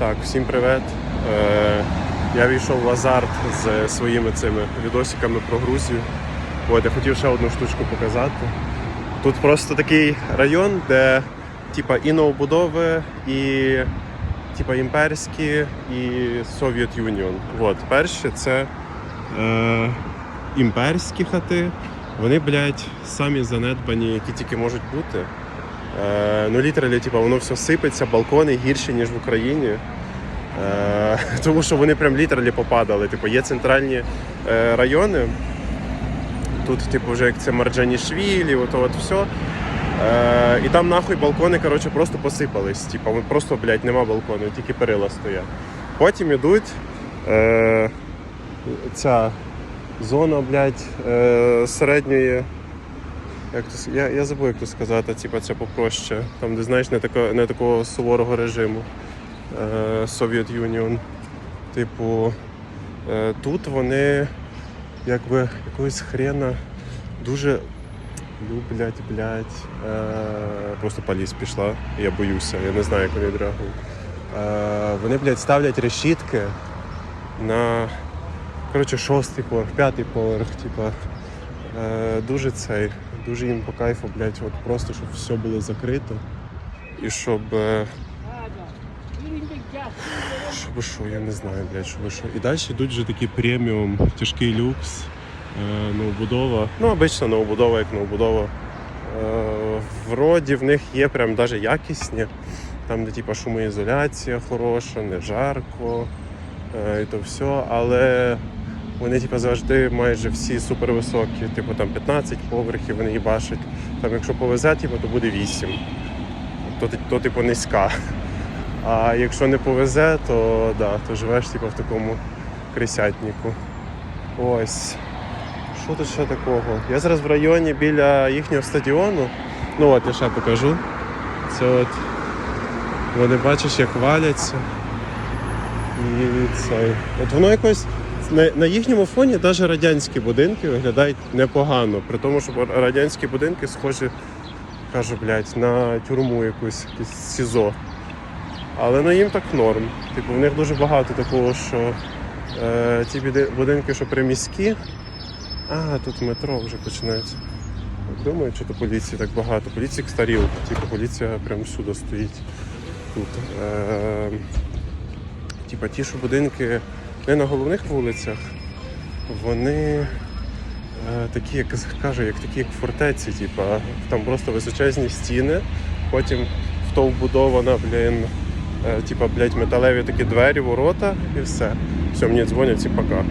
Так, всім привіт. Е, я війшов в азарт з своїми цими відосиками про Грузію. От, я хотів ще одну штучку показати. Тут просто такий район, де типа і новобудови, і типа імперські, і Совєт Юніон. От, перші це е, імперські хати. Вони, блядь, самі занедбані, які тільки можуть бути. Е, ну, літералі, типу, воно все сипеться, балкони гірші, ніж в Україні. Е, тому що вони прям літералі попадали. Типу, є центральні е, райони. Тут, типу, вже як це Марджанішвілі, от все. І там нахуй балкони коротше, просто посипались. Типу, просто, блядь, нема балкону, тільки перила стоять. Потім ідуть е, ця зона, блядь, е, середньої. Як то, я, я забув, як то сказати, типу, це попроще. Там, де знаєш, не, тако, не такого суворого режиму. Е, Совєт Юніон. Типу, е, тут вони якби якогось хрена дуже люблять, блядь. Е, просто поліс пішла, я боюся, я не знаю, як вони відреагують. Е, вони, блядь, ставлять решітки на коротше, шостий поверх, п'ятий поверх, типа. Е, дуже цей, дуже їм по кайфу, блядь, от просто щоб все було закрито. І щоб. е, щоб що, я не знаю, блядь, щоб що. І далі йдуть вже такі преміум, тяжкий люкс, е, новобудова. Ну, обично новобудова як новобудова. Е, вроді в них є прям даже якісні. Там, де типа шумоізоляція хороша, не жарко і то все, але вони типу, завжди майже всі супервисокі, типу там 15 поверхів вони їбашать. Там, якщо повезе, типу, то буде 8. То, то типу низька. А якщо не повезе, то, да, то живеш типу, в такому крисятнику. Ось. Що тут ще такого? Я зараз в районі біля їхнього стадіону. Ну от я ще покажу. Це от вони бачиш, як валяться. І цей. От воно якось на, на їхньому фоні навіть радянські будинки виглядають непогано. При тому, що радянські будинки схожі, кажу, блядь, на тюрму якусь, якесь СІЗО. Але ну їм так норм. Типу, в них дуже багато такого, що е, ті будинки, що приміські. А, тут метро вже починається. Думаю, що то поліції так багато. Поліції старіл, типу поліція прямо всюди стоїть тут. Е, типа ті, що будинки не на головних вулицях, вони е, такі, як кажу, як такі як фортеці, типа, там просто височезні стіни, потім в то вбудована, блін, е, блядь, металеві такі двері, ворота і все. Все, мені дзвонять і пока.